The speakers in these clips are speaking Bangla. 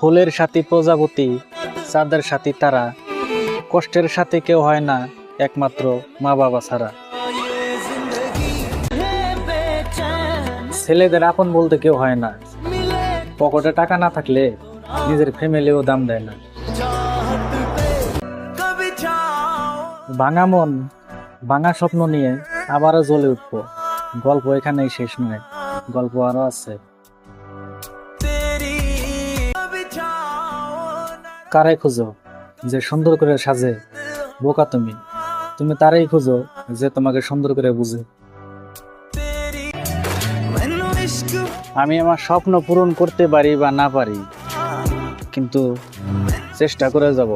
ফুলের সাথী প্রজাপতি, চাঁদের সাথী তারা। কষ্টের সাথে কেউ হয় না, একমাত্র মা বাবা ছাড়া। ছেলেদের আপন বলতে কেউ হয় না। পকেটে টাকা না থাকলে নিজের ফ্যামিলিও দাম দেয় না। ভাঙা মন, ভাঙা স্বপ্ন নিয়ে আবারও জ্বলে উঠব। গল্প এখানেই শেষ নয়, গল্প আরও আছে। কারে খুঁজো, যে সুন্দর করে সাজে। বোকা তুমি তুমি তারাই খুঁজো, যে তোমাকে সুন্দর করে বুঝে। আমি আমার স্বপ্ন পূরণ করতে পারি বা না পারি, কিন্তু চেষ্টা করে যাব,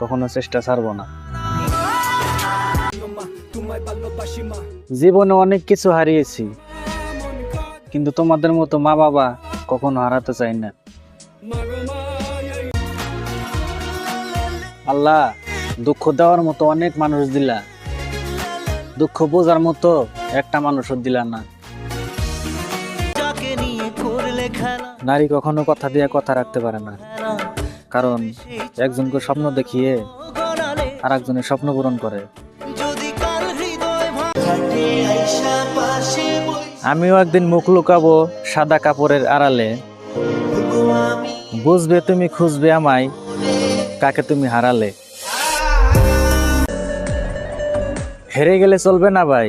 কখনো চেষ্টা ছাড়বো না। জীবনে অনেক কিছু হারিয়েছি, কিন্তু তোমাদের মতো মা বাবা কখনো হারাতে চাই না। আল্লাহ দুঃখ দেওয়ার মতো অনেক মানুষ দিলা। দুঃখ বোঝার মতো একটা মানুষও দিলা না। নারী কখনো কথা দিয়ে কথা রাখতে পারে না। কারণ একজনকে স্বপ্ন দেখিয়ে আর একজনের স্বপ্ন পূরণ করে। আমিও একদিন মুখ লুকাবো সাদা কাপড়ের আড়ালে। বুঝবে তুমি খুঁজবে আমায়। কাকে তুমি হারালে? হেরে গেলে চলবে না ভাই।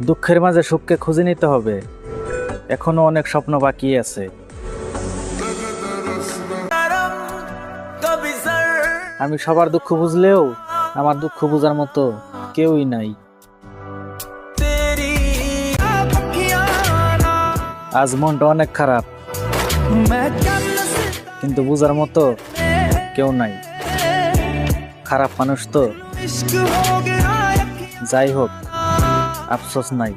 দুঃখের মাঝে সুখকে খুঁজে নিতে হবে। এখনও অনেক স্বপ্ন বাকি আছে। আমি সবার দুঃখ বুঝলেও আমার দুঃখ বোঝার মতো কেউই নাই। আজ মনটা অনেক খারাপ। কিন্তু বোঝার মতো কেউ নাই। খারাপ মানুষ তো। যাই হোক, আফসোস নাই।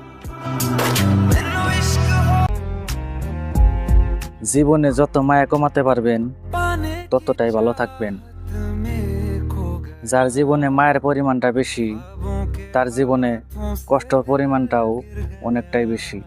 জীবনে যত মায়া কমাতে পারবেন, ততটাই ভালো থাকবেন। যার জীবনে মায়ের পরিমাণটা বেশি, তার জীবনে কষ্টর পরিমাণটাও অনেকটাই বেশি।